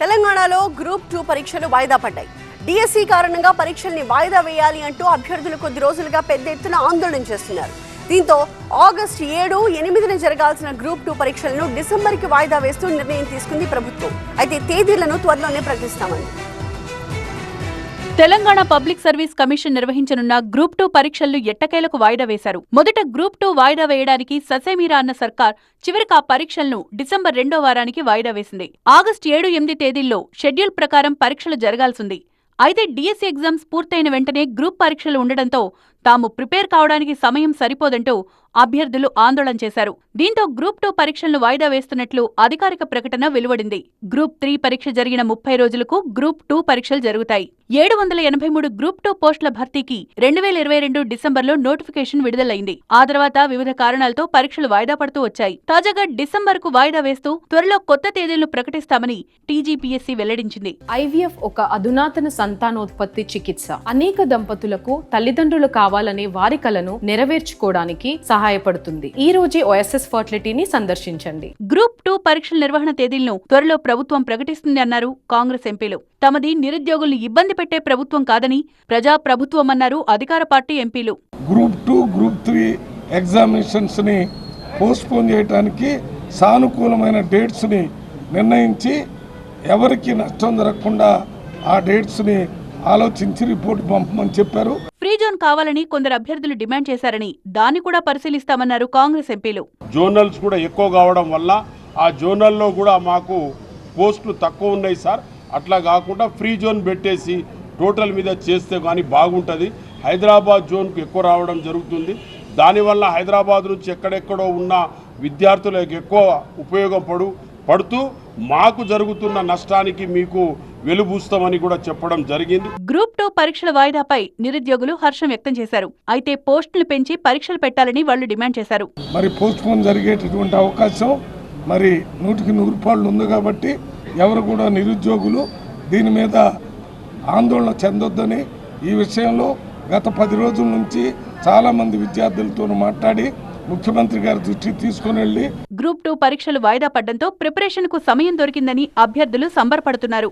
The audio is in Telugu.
తెలంగాణలో గ్రూప్ టూ పరీక్షలు వాయిదా పడ్డాయి. డిఎస్సి కారణంగా పరీక్షల్ని వాయిదా వేయాలి అంటూ అభ్యర్థులు కొద్ది రోజులుగా పెద్ద ఎత్తున ఆందోళన చేస్తున్నారు. దీంతో ఆగస్టు ఏడు ఎనిమిదిన జరగాల్సిన గ్రూప్ టూ పరీక్షలను డిసెంబర్కి వాయిదా వేస్తూ నిర్ణయం తీసుకుంది ప్రభుత్వం. అయితే తేదీలను త్వరలోనే ప్రకటిస్తామని తెలంగాణ పబ్లిక్ సర్వీస్ కమిషన్ నిర్వహించనున్న గ్రూప్ టూ పరీక్షలను ఎట్టకేలకు వాయిదా వేశారు. మొదట గ్రూప్ టూ వాయిదా వేయడానికి ససేమీరా అన్న సర్కార్ చివరికి ఆ పరీక్షలను డిసెంబర్ రెండో వారానికి వాయిదా వేసింది. ఆగస్టు ఏడు ఎనిమిది తేదీల్లో షెడ్యూల్ ప్రకారం పరీక్షలు జరగాల్సింది. అయితే డిఎస్సీ ఎగ్జామ్స్ పూర్తయిన వెంటనే గ్రూప్ పరీక్షలు ఉండడంతో తాము ప్రిపేర్ కావడానికి సమయం సరిపోదంటూ అభ్యర్థులు ఆందోళన చేశారు. దీంతో గ్రూప్ టూ పరీక్షలను వాయిదా వేస్తున్నట్లు అధికారిక ప్రకటన వెలువడింది. గ్రూప్ త్రీ పరీక్ష జరిగిన ముప్పై రోజులకు గ్రూప్ టూ పరీక్షలు జరుగుతాయి. ఏడు వందల ఎనభై మూడు గ్రూప్ టూ పోస్టుల భర్తీకి రెండు వేల ఇరవై రెండు డిసెంబర్లో నోటిఫికేషన్ విడుదలైంది. ఆ తర్వాత వివిధ కారణాలతో పరీక్షలు వాయిదా పడుతూ వచ్చాయి. తాజాగా డిసెంబర్కు వాయిదా వేస్తూ త్వరలో కొత్త తేదీలను ప్రకటిస్తామని టీజీపీఎస్సీ వెల్లడించింది. ఐవీఎఫ్ ఒక అధునాతన సంతానోత్పత్తి చికిత్స. అనేక దంపతులకు తల్లిదండ్రులు కావాలి కావాలనే వారి కలను నెరవేర్చుకోవడానికి సహాయపడుతుంది. ఈ రోజే ఓఎస్ఎస్ ఫర్టిలిటీని సందర్శించండి. గ్రూప్ టూ పరీక్షల నిర్వహణ తేదీలను త్వరలో ప్రభుత్వం ప్రకటిస్తుంది అన్నారు కాంగ్రెస్ ఎంపీలు. తమది నిరుద్యోగుల్ని ఇబ్బంది పెట్టే ప్రభుత్వం కాదని ప్రజా ప్రభుత్వం అన్నారు అధికార పార్టీ ఎంపీలు. గ్రూప్ టూ గ్రూప్ త్రీ ఎగ్జామినేషన్స్ని పోస్ట్పోన్ చేయడానికి సానుకూలమైన డేట్స్ని నిర్ణయించి ఎవరికి నష్టం జరగకుండా ఆ డేట్స్ని ఆలోచించి రిపోర్ట్ పంపమని చెప్పారు. జోన్ కావాలని కొందరు అభ్యర్థులు డిమాండ్ చేశారని దాన్ని కూడా పరిశీలిస్తామన్నారు కాంగ్రెస్ ఎంపీలు. జోనల్స్ కూడా ఎక్కువ కావడం వల్ల ఆ జోనల్లో కూడా మాకు పోస్టులు తక్కువ ఉన్నాయి సార్. అట్లా కాకుండా ఫ్రీ జోన్ పెట్టేసి టోటల్ మీద చేస్తే కానీ బాగుంటుంది. హైదరాబాద్ జోన్కు ఎక్కువ రావడం జరుగుతుంది. దానివల్ల హైదరాబాద్ నుంచి ఎక్కడెక్కడో ఉన్న విద్యార్థులకు ఎక్కువ ఉపయోగపడు పడుతూ మాకు జరుగుతున్న నష్టానికి మీకు వెలుబూస్తామని కూడా చెప్పడం జరిగింది. గ్రూప్ టూ పరీక్షల వాయిదాపై నిరుద్యోగులు హర్షం వ్యక్తం చేశారు. అయితే పోస్టులు పెంచి పరీక్షలు పెట్టాలని వాళ్ళు డిమాండ్ చేశారు. మరి పోస్ట్పోన్ జరిగేటటువంటి అవకాశం మరి నూటికి నూరు పాళ్ళు ఉంది కాబట్టి ఎవరు కూడా నిరుద్యోగులు దీని మీద ఆందోళన చెందొద్దని ఈ విషయంలో గత పది రోజుల నుంచి చాలామంది విద్యార్థులతో మాట్లాడి ముఖ్యమంత్రి గారి దృష్టికి తీసుకుని వెళ్ళి గ్రూప్ టూ పరీక్షలు వాయిదా పడ్డంతో ప్రిపరేషన్కు సమయం దొరికిందని అభ్యర్థులు సంబరపడుతున్నారు.